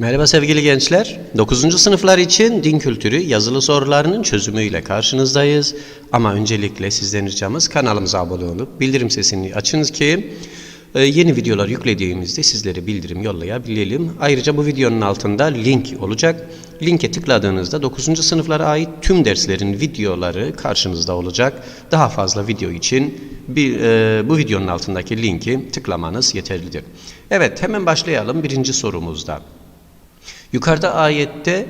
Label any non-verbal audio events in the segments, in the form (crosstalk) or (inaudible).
Merhaba sevgili gençler. 9. sınıflar için din kültürü yazılı sorularının çözümüyle karşınızdayız. Ama öncelikle sizden ricamız kanalımıza abone olup bildirim sesini açınız ki e, yeni videolar yüklediğimizde sizlere bildirim yollayabilelim. Ayrıca bu videonun altında link olacak. Linke tıkladığınızda 9. sınıflara ait tüm derslerin videoları karşınızda olacak. Daha fazla video için bir, e, bu videonun altındaki linki tıklamanız yeterlidir. Evet hemen başlayalım birinci sorumuzda. Yukarıda ayette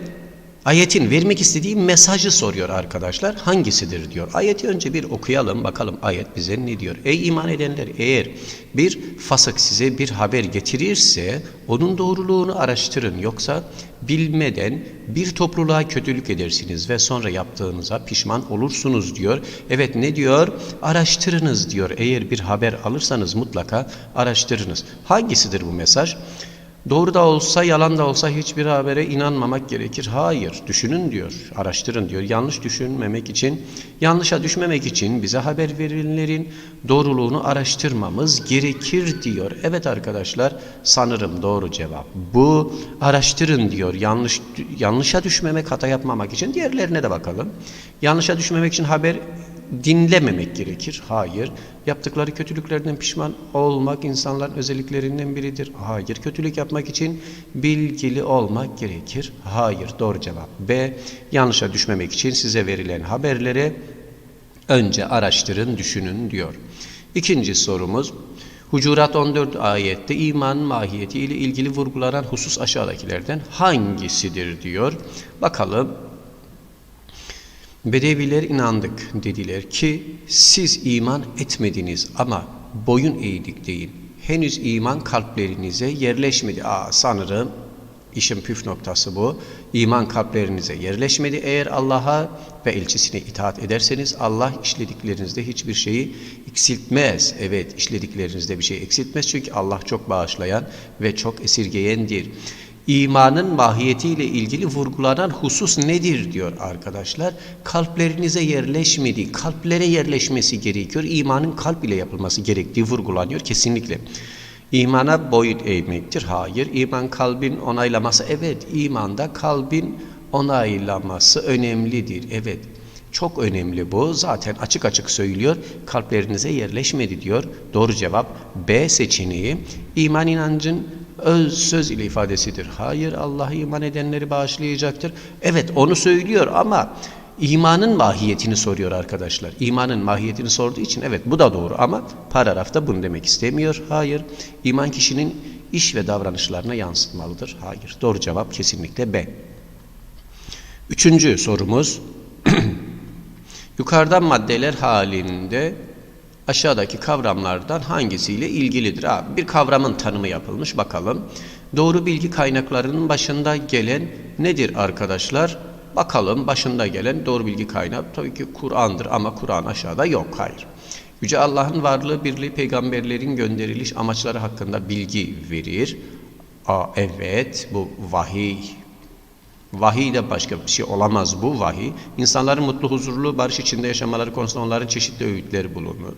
ayetin vermek istediği mesajı soruyor arkadaşlar. Hangisidir diyor. Ayeti önce bir okuyalım bakalım ayet bize ne diyor. Ey iman edenler eğer bir fasık size bir haber getirirse onun doğruluğunu araştırın. Yoksa bilmeden bir topluluğa kötülük edersiniz ve sonra yaptığınıza pişman olursunuz diyor. Evet ne diyor? Araştırınız diyor. Eğer bir haber alırsanız mutlaka araştırınız. Hangisidir bu mesaj? Doğru da olsa, yalan da olsa hiçbir habere inanmamak gerekir. Hayır, düşünün diyor, araştırın diyor. Yanlış düşünmemek için, yanlışa düşmemek için bize haber verilenlerin doğruluğunu araştırmamız gerekir diyor. Evet arkadaşlar, sanırım doğru cevap. Bu araştırın diyor. Yanlış yanlışa düşmemek, hata yapmamak için diğerlerine de bakalım. Yanlışa düşmemek için haber dinlememek gerekir. Hayır. Yaptıkları kötülüklerden pişman olmak insanların özelliklerinden biridir. Hayır. Kötülük yapmak için bilgili olmak gerekir. Hayır. Doğru cevap. B. Yanlışa düşmemek için size verilen haberleri önce araştırın, düşünün diyor. İkinci sorumuz. Hucurat 14 ayette iman mahiyeti ile ilgili vurgulanan husus aşağıdakilerden hangisidir diyor. Bakalım Bedeviler inandık dediler ki siz iman etmediniz ama boyun eğdik deyin. Henüz iman kalplerinize yerleşmedi. Aa sanırım işin püf noktası bu. İman kalplerinize yerleşmedi. Eğer Allah'a ve elçisine itaat ederseniz Allah işlediklerinizde hiçbir şeyi eksiltmez. Evet işlediklerinizde bir şey eksiltmez çünkü Allah çok bağışlayan ve çok esirgeyendir imanın mahiyetiyle ilgili vurgulanan husus nedir diyor arkadaşlar. Kalplerinize yerleşmedi, kalplere yerleşmesi gerekiyor. İmanın kalp ile yapılması gerektiği vurgulanıyor kesinlikle. İmana boyut eğmektir. Hayır. İman kalbin onaylaması. Evet. imanda kalbin onaylaması önemlidir. Evet. Çok önemli bu. Zaten açık açık söylüyor. Kalplerinize yerleşmedi diyor. Doğru cevap B seçeneği. İman inancın öz söz ile ifadesidir. Hayır Allah iman edenleri bağışlayacaktır. Evet onu söylüyor ama imanın mahiyetini soruyor arkadaşlar. İmanın mahiyetini sorduğu için evet bu da doğru ama paragrafta bunu demek istemiyor. Hayır. İman kişinin iş ve davranışlarına yansıtmalıdır. Hayır. Doğru cevap kesinlikle B. Üçüncü sorumuz (clears throat) yukarıdan maddeler halinde aşağıdaki kavramlardan hangisiyle ilgilidir? Ha, bir kavramın tanımı yapılmış bakalım. Doğru bilgi kaynaklarının başında gelen nedir arkadaşlar? Bakalım başında gelen doğru bilgi kaynağı tabii ki Kur'an'dır ama Kur'an aşağıda yok. Hayır. Yüce Allah'ın varlığı, birliği, peygamberlerin gönderiliş amaçları hakkında bilgi verir. Aa, evet bu vahiy Vahiy de başka bir şey olamaz bu vahiy. İnsanların mutlu, huzurlu, barış içinde yaşamaları konusunda onların çeşitli öğütleri bulunur.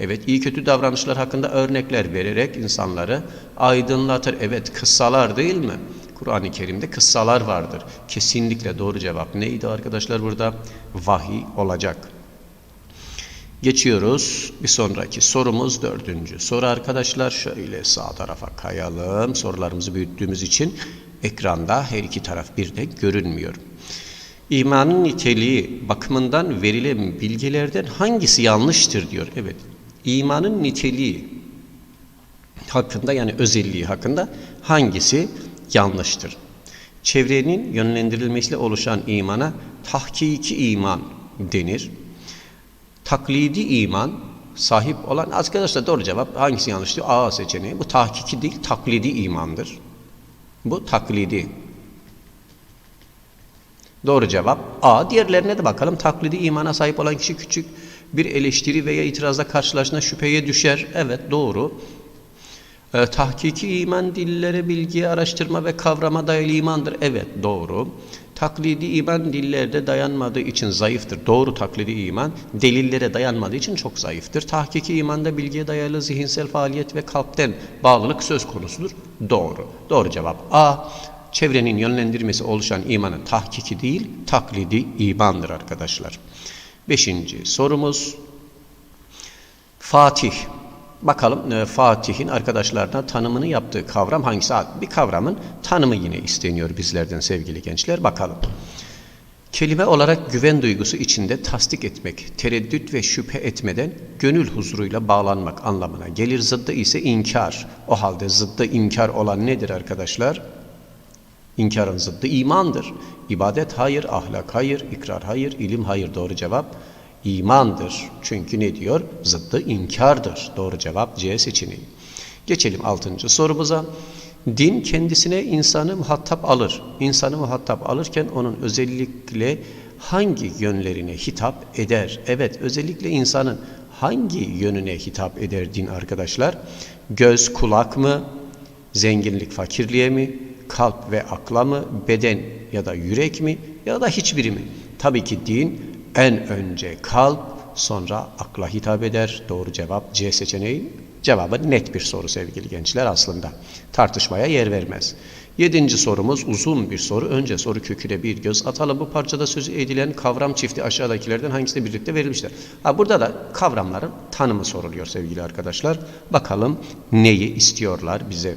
Evet, iyi kötü davranışlar hakkında örnekler vererek insanları aydınlatır. Evet, kıssalar değil mi? Kur'an-ı Kerim'de kıssalar vardır. Kesinlikle doğru cevap neydi arkadaşlar burada? Vahiy olacak. Geçiyoruz. Bir sonraki sorumuz dördüncü. Soru arkadaşlar şöyle sağ tarafa kayalım. Sorularımızı büyüttüğümüz için ekranda her iki taraf birden görünmüyor. İmanın niteliği bakımından verilen bilgilerden hangisi yanlıştır diyor. Evet. İmanın niteliği hakkında yani özelliği hakkında hangisi yanlıştır? Çevrenin yönlendirilmesiyle oluşan imana tahkiki iman denir. Taklidi iman sahip olan arkadaşlar doğru cevap hangisi yanlış diyor? A seçeneği. Bu tahkiki değil taklidi imandır. Bu taklidi. Doğru cevap A. Diğerlerine de bakalım. Taklidi imana sahip olan kişi küçük bir eleştiri veya itirazla karşılaştığında şüpheye düşer. Evet doğru. E, tahkiki iman dillere, bilgiye, araştırma ve kavrama dayalı imandır. Evet doğru. Taklidi iman dillerde dayanmadığı için zayıftır. Doğru taklidi iman delillere dayanmadığı için çok zayıftır. Tahkiki imanda bilgiye dayalı zihinsel faaliyet ve kalpten bağlılık söz konusudur. Doğru. Doğru cevap A. Çevrenin yönlendirmesi oluşan imanın tahkiki değil, taklidi imandır arkadaşlar. Beşinci sorumuz Fatih. Bakalım e, Fatih'in arkadaşlarına tanımını yaptığı kavram hangisi? Ha, Bir kavramın tanımı yine isteniyor bizlerden sevgili gençler. Bakalım. Kelime olarak güven duygusu içinde tasdik etmek, tereddüt ve şüphe etmeden gönül huzuruyla bağlanmak anlamına gelir. Zıddı ise inkar. O halde zıddı inkar olan nedir arkadaşlar? İnkarın zıddı imandır. İbadet hayır, ahlak hayır, ikrar hayır, ilim hayır. Doğru cevap imandır. Çünkü ne diyor? Zıddı inkardır. Doğru cevap C seçeneği. Geçelim altıncı sorumuza. Din kendisine insanı muhatap alır. İnsanı muhatap alırken onun özellikle hangi yönlerine hitap eder? Evet, özellikle insanın hangi yönüne hitap eder din arkadaşlar? Göz, kulak mı? Zenginlik, fakirliğe mi? Kalp ve akla mı? Beden ya da yürek mi? Ya da hiçbiri mi? Tabii ki din en önce kalp, sonra akla hitap eder. Doğru cevap C seçeneği. Cevabı net bir soru sevgili gençler aslında. Tartışmaya yer vermez. Yedinci sorumuz uzun bir soru. Önce soru köküne bir göz atalım. Bu parçada sözü edilen kavram çifti aşağıdakilerden hangisiyle birlikte verilmiştir? Ha, burada da kavramların tanımı soruluyor sevgili arkadaşlar. Bakalım neyi istiyorlar bize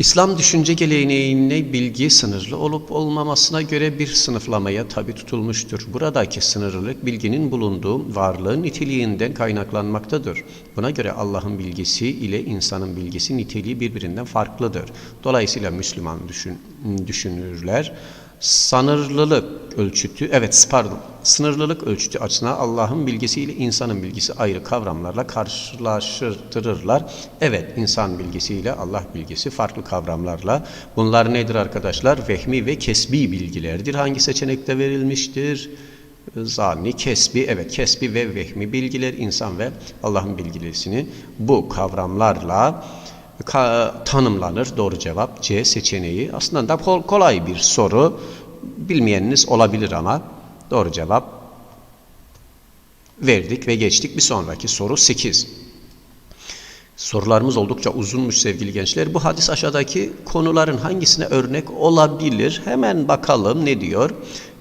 İslam düşünce geleneğine bilgi sınırlı olup olmamasına göre bir sınıflamaya tabi tutulmuştur. Buradaki sınırlılık bilginin bulunduğu varlığın niteliğinden kaynaklanmaktadır. Buna göre Allah'ın bilgisi ile insanın bilgisi niteliği birbirinden farklıdır. Dolayısıyla Müslüman düşün, düşünürler sınırlılık ölçütü, evet pardon, sınırlılık ölçütü açısından Allah'ın bilgisiyle insanın bilgisi ayrı kavramlarla karşılaştırırlar. Evet, insan bilgisiyle Allah bilgisi farklı kavramlarla. Bunlar nedir arkadaşlar? Vehmi ve kesbi bilgilerdir. Hangi seçenekte verilmiştir? Zanni, kesbi, evet kesbi ve vehmi bilgiler insan ve Allah'ın bilgilisini bu kavramlarla tanımlanır. Doğru cevap C seçeneği. Aslında da kolay bir soru. Bilmeyeniniz olabilir ama doğru cevap verdik ve geçtik. Bir sonraki soru 8. Sorularımız oldukça uzunmuş sevgili gençler. Bu hadis aşağıdaki konuların hangisine örnek olabilir? Hemen bakalım ne diyor?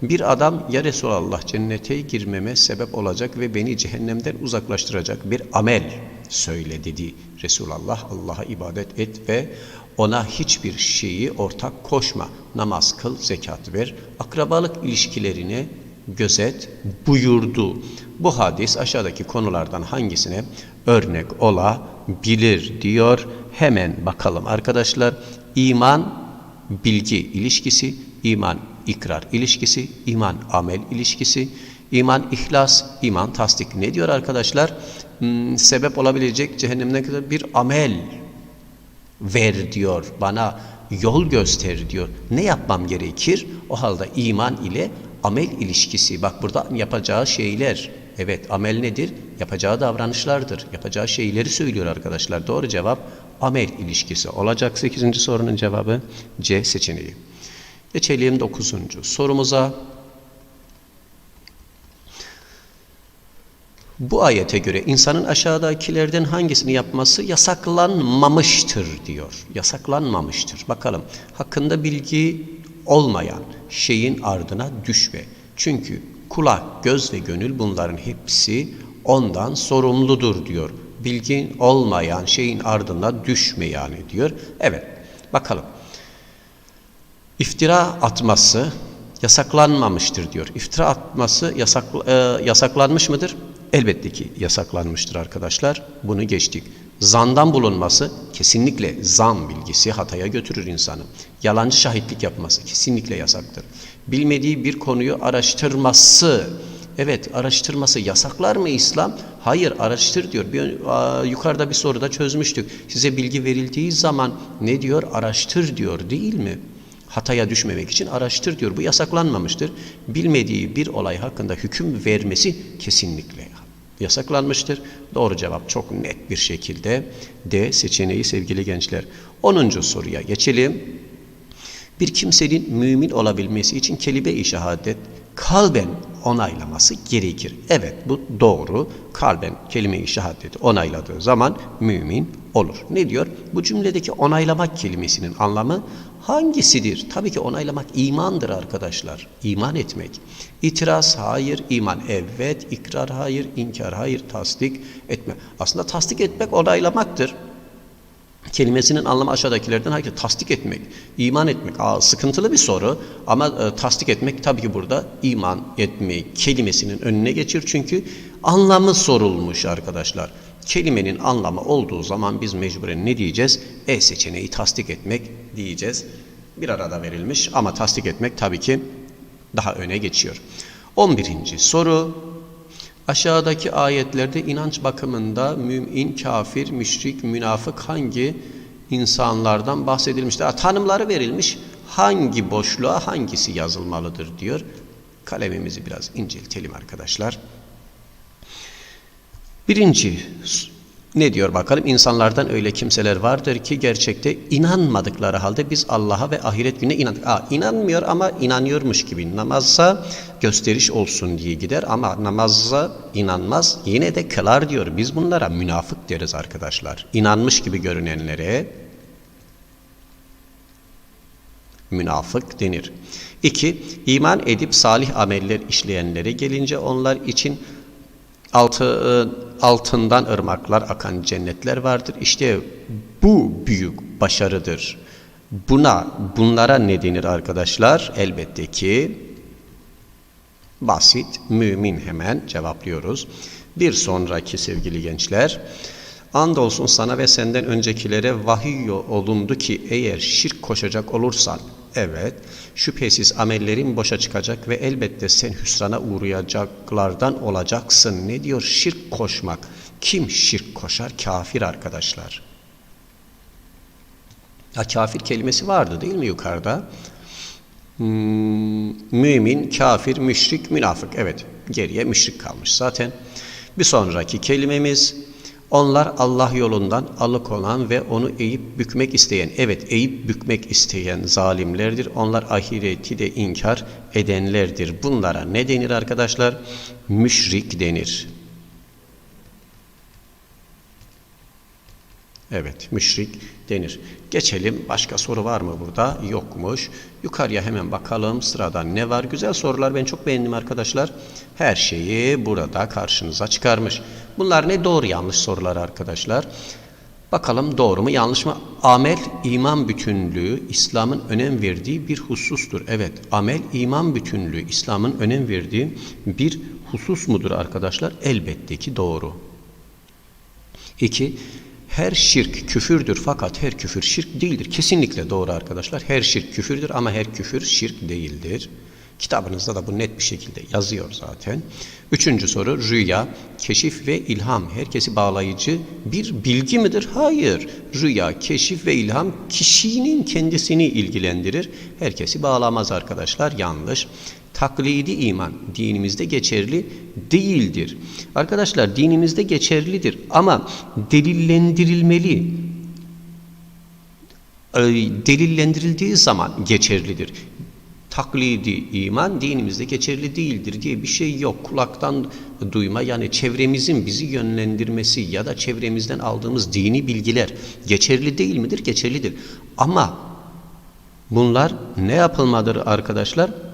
Bir adam ya Resulallah cennete girmeme sebep olacak ve beni cehennemden uzaklaştıracak bir amel söyle dedi Resulullah. Allah'a ibadet et ve ona hiçbir şeyi ortak koşma. Namaz kıl, zekat ver, akrabalık ilişkilerini gözet buyurdu. Bu hadis aşağıdaki konulardan hangisine örnek olabilir diyor. Hemen bakalım arkadaşlar. İman bilgi ilişkisi, iman ikrar ilişkisi, iman amel ilişkisi, iman ihlas, iman tasdik. Ne diyor arkadaşlar? Hmm, sebep olabilecek cehennemden kadar bir amel ver diyor. Bana yol göster diyor. Ne yapmam gerekir? O halde iman ile amel ilişkisi. Bak burada yapacağı şeyler. Evet amel nedir? Yapacağı davranışlardır. Yapacağı şeyleri söylüyor arkadaşlar. Doğru cevap amel ilişkisi olacak. 8. sorunun cevabı C seçeneği. Geçelim 9. sorumuza. Bu ayete göre insanın aşağıdakilerden hangisini yapması yasaklanmamıştır diyor. Yasaklanmamıştır. Bakalım hakkında bilgi olmayan şeyin ardına düşme. Çünkü kulak, göz ve gönül bunların hepsi ondan sorumludur diyor. Bilgin olmayan şeyin ardına düşme yani diyor. Evet bakalım. İftira atması yasaklanmamıştır diyor. İftira atması yasak, e, yasaklanmış mıdır? Elbette ki yasaklanmıştır arkadaşlar. Bunu geçtik. Zandan bulunması kesinlikle zan bilgisi hataya götürür insanı. Yalancı şahitlik yapması kesinlikle yasaktır. Bilmediği bir konuyu araştırması, evet araştırması yasaklar mı İslam? Hayır araştır diyor. Bir, a, yukarıda bir soruda çözmüştük. Size bilgi verildiği zaman ne diyor? Araştır diyor değil mi? Hataya düşmemek için araştır diyor. Bu yasaklanmamıştır. Bilmediği bir olay hakkında hüküm vermesi kesinlikle yasaklanmıştır. Doğru cevap çok net bir şekilde D seçeneği sevgili gençler. 10. soruya geçelim. Bir kimsenin mümin olabilmesi için kelime-i şehadet kalben onaylaması gerekir. Evet bu doğru. Kalben kelime-i şehadeti onayladığı zaman mümin olur. Ne diyor? Bu cümledeki onaylamak kelimesinin anlamı hangisidir? Tabii ki onaylamak imandır arkadaşlar. İman etmek. İtiraz hayır, iman evet, ikrar hayır, inkar hayır, tasdik etme. Aslında tasdik etmek onaylamaktır kelimesinin anlamı aşağıdakilerden hangi? Tasdik etmek, iman etmek. Aa, sıkıntılı bir soru ama e, tasdik etmek tabii ki burada iman etmek kelimesinin önüne geçir. Çünkü anlamı sorulmuş arkadaşlar. Kelimenin anlamı olduğu zaman biz mecburen ne diyeceğiz? E seçeneği tasdik etmek diyeceğiz. Bir arada verilmiş ama tasdik etmek tabii ki daha öne geçiyor. 11. soru Aşağıdaki ayetlerde inanç bakımında mümin, kafir, müşrik, münafık hangi insanlardan bahsedilmiştir? Tanımları verilmiş. Hangi boşluğa hangisi yazılmalıdır diyor. Kalemimizi biraz inceltelim arkadaşlar. Birinci ne diyor bakalım? İnsanlardan öyle kimseler vardır ki gerçekte inanmadıkları halde biz Allah'a ve ahiret gününe inandık. Aa, inanmıyor ama inanıyormuş gibi. Namazsa gösteriş olsun diye gider ama namazza inanmaz yine de kılar diyor. Biz bunlara münafık deriz arkadaşlar. İnanmış gibi görünenlere münafık denir. İki, iman edip salih ameller işleyenlere gelince onlar için altı, e, altından ırmaklar akan cennetler vardır. İşte bu büyük başarıdır. Buna, bunlara ne denir arkadaşlar? Elbette ki basit, mümin hemen cevaplıyoruz. Bir sonraki sevgili gençler, andolsun sana ve senden öncekilere vahiy olundu ki eğer şirk koşacak olursan, evet, şüphesiz amellerin boşa çıkacak ve elbette sen hüsrana uğrayacaklardan olacaksın. Ne diyor? Şirk koşmak. Kim şirk koşar? Kafir arkadaşlar. Ya kafir kelimesi vardı değil mi yukarıda? Hmm, mümin, kafir, müşrik, münafık. Evet, geriye müşrik kalmış zaten. Bir sonraki kelimemiz onlar Allah yolundan alıkonan ve onu eğip bükmek isteyen, evet eğip bükmek isteyen zalimlerdir. Onlar ahireti de inkar edenlerdir. Bunlara ne denir arkadaşlar? Müşrik denir. Evet, müşrik denir. Geçelim. Başka soru var mı burada? Yokmuş. Yukarıya hemen bakalım. Sırada ne var? Güzel sorular. Ben çok beğendim arkadaşlar. Her şeyi burada karşınıza çıkarmış. Bunlar ne? Doğru yanlış sorular arkadaşlar. Bakalım doğru mu yanlış mı? Amel iman bütünlüğü İslam'ın önem verdiği bir husustur. Evet, amel iman bütünlüğü İslam'ın önem verdiği bir husus mudur arkadaşlar? Elbette ki doğru. İki, her şirk küfürdür fakat her küfür şirk değildir. Kesinlikle doğru arkadaşlar. Her şirk küfürdür ama her küfür şirk değildir. Kitabınızda da bu net bir şekilde yazıyor zaten. Üçüncü soru rüya, keşif ve ilham herkesi bağlayıcı bir bilgi midir? Hayır. Rüya, keşif ve ilham kişinin kendisini ilgilendirir. Herkesi bağlamaz arkadaşlar. Yanlış taklidi iman dinimizde geçerli değildir. Arkadaşlar dinimizde geçerlidir ama delillendirilmeli. Delillendirildiği zaman geçerlidir. Taklidi iman dinimizde geçerli değildir diye bir şey yok. Kulaktan duyma yani çevremizin bizi yönlendirmesi ya da çevremizden aldığımız dini bilgiler geçerli değil midir? Geçerlidir. Ama bunlar ne yapılmadır arkadaşlar?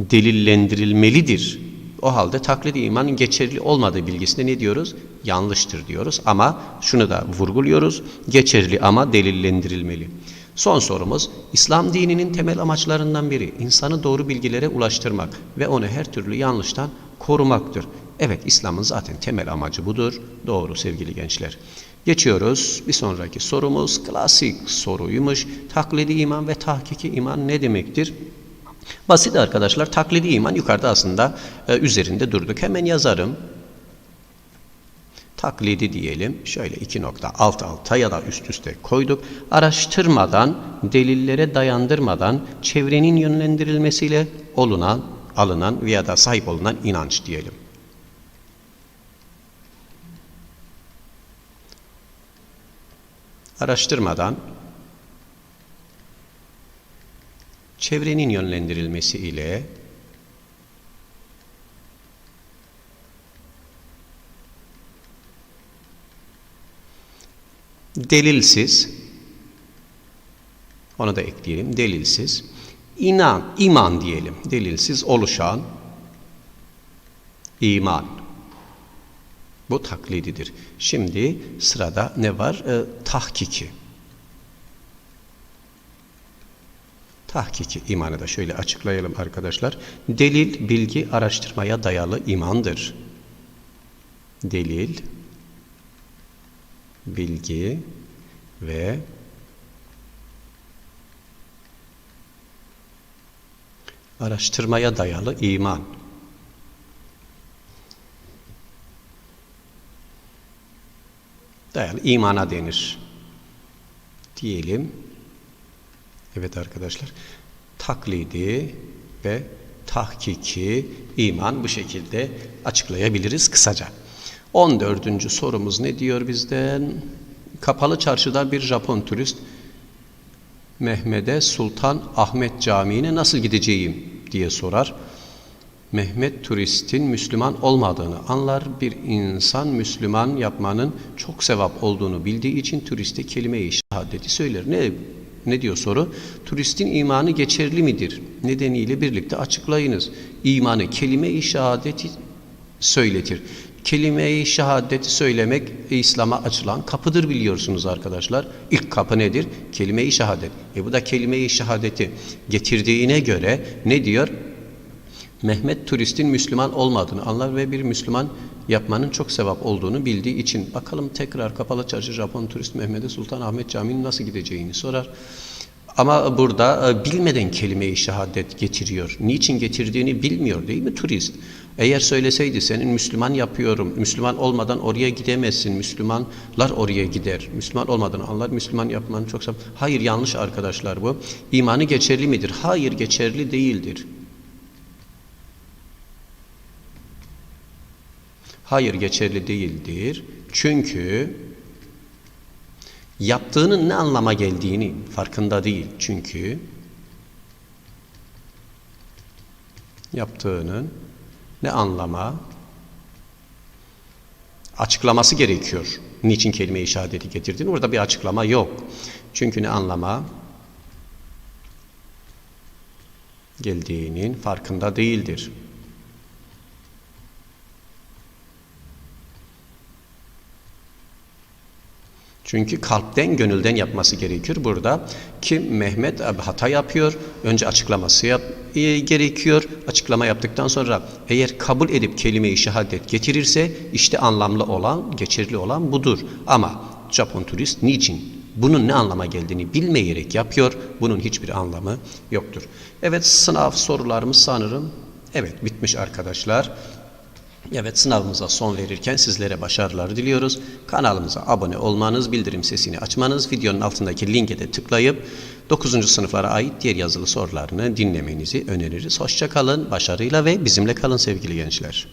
Delillendirilmelidir. O halde taklidi imanın geçerli olmadığı bilgisinde ne diyoruz? Yanlıştır diyoruz ama şunu da vurguluyoruz. Geçerli ama delillendirilmeli. Son sorumuz İslam dininin temel amaçlarından biri insanı doğru bilgilere ulaştırmak ve onu her türlü yanlıştan korumaktır. Evet İslam'ın zaten temel amacı budur. Doğru sevgili gençler. Geçiyoruz. Bir sonraki sorumuz klasik soruymuş. Taklidi iman ve tahkiki iman ne demektir? Basit arkadaşlar. Taklidi iman yukarıda aslında e, üzerinde durduk. Hemen yazarım. Taklidi diyelim. Şöyle iki nokta alt alta ya da üst üste koyduk. Araştırmadan, delillere dayandırmadan çevrenin yönlendirilmesiyle olunan, alınan veya da sahip olunan inanç diyelim. Araştırmadan, çevrenin yönlendirilmesi ile delilsiz, onu da ekleyelim, delilsiz, inan, iman diyelim, delilsiz oluşan iman. Bu taklididir. Şimdi sırada ne var? Ee, tahkiki. Tahkiki imanı da şöyle açıklayalım arkadaşlar. Delil, bilgi, araştırmaya dayalı imandır. Delil, bilgi ve araştırmaya dayalı iman. Dayalı imana denir. Diyelim. Evet arkadaşlar. Taklidi ve tahkiki iman bu şekilde açıklayabiliriz kısaca. 14. sorumuz ne diyor bizden? Kapalı çarşıda bir Japon turist Mehmet'e Sultan Ahmet Camii'ne nasıl gideceğim diye sorar. Mehmet turistin Müslüman olmadığını anlar. Bir insan Müslüman yapmanın çok sevap olduğunu bildiği için turiste kelime-i şehadeti söyler. Ne ne diyor soru? Turistin imanı geçerli midir? Nedeniyle birlikte açıklayınız. İmanı kelime-i şehadeti söyletir. Kelime-i şehadeti söylemek İslam'a açılan kapıdır biliyorsunuz arkadaşlar. İlk kapı nedir? Kelime-i şehadet. E bu da kelime-i şehadeti getirdiğine göre ne diyor? Mehmet turistin Müslüman olmadığını anlar ve bir Müslüman yapmanın çok sevap olduğunu bildiği için bakalım tekrar kapalı çarşı Japon turist Mehmet'e Sultan Ahmet Camii'nin nasıl gideceğini sorar. Ama burada e, bilmeden kelime-i şehadet getiriyor. Niçin getirdiğini bilmiyor değil mi turist? Eğer söyleseydi senin Müslüman yapıyorum, Müslüman olmadan oraya gidemezsin, Müslümanlar oraya gider. Müslüman olmadan anlar, Müslüman yapmanın çok. Hayır yanlış arkadaşlar bu. İmanı geçerli midir? Hayır geçerli değildir. Hayır geçerli değildir. Çünkü yaptığının ne anlama geldiğini farkında değil. Çünkü yaptığının ne anlama açıklaması gerekiyor. Niçin kelime-i şehadeti getirdiğini orada bir açıklama yok. Çünkü ne anlama geldiğinin farkında değildir. Çünkü kalpten, gönülden yapması gerekiyor. Burada ki Mehmet hata yapıyor. Önce açıklaması yap, e, gerekiyor. Açıklama yaptıktan sonra eğer kabul edip kelime-i şehadet getirirse işte anlamlı olan, geçerli olan budur. Ama Japon turist niçin? Bunun ne anlama geldiğini bilmeyerek yapıyor. Bunun hiçbir anlamı yoktur. Evet sınav sorularımız sanırım evet bitmiş arkadaşlar. Evet sınavımıza son verirken sizlere başarılar diliyoruz. Kanalımıza abone olmanız, bildirim sesini açmanız, videonun altındaki linke de tıklayıp 9. sınıflara ait diğer yazılı sorularını dinlemenizi öneririz. Hoşçakalın, başarıyla ve bizimle kalın sevgili gençler.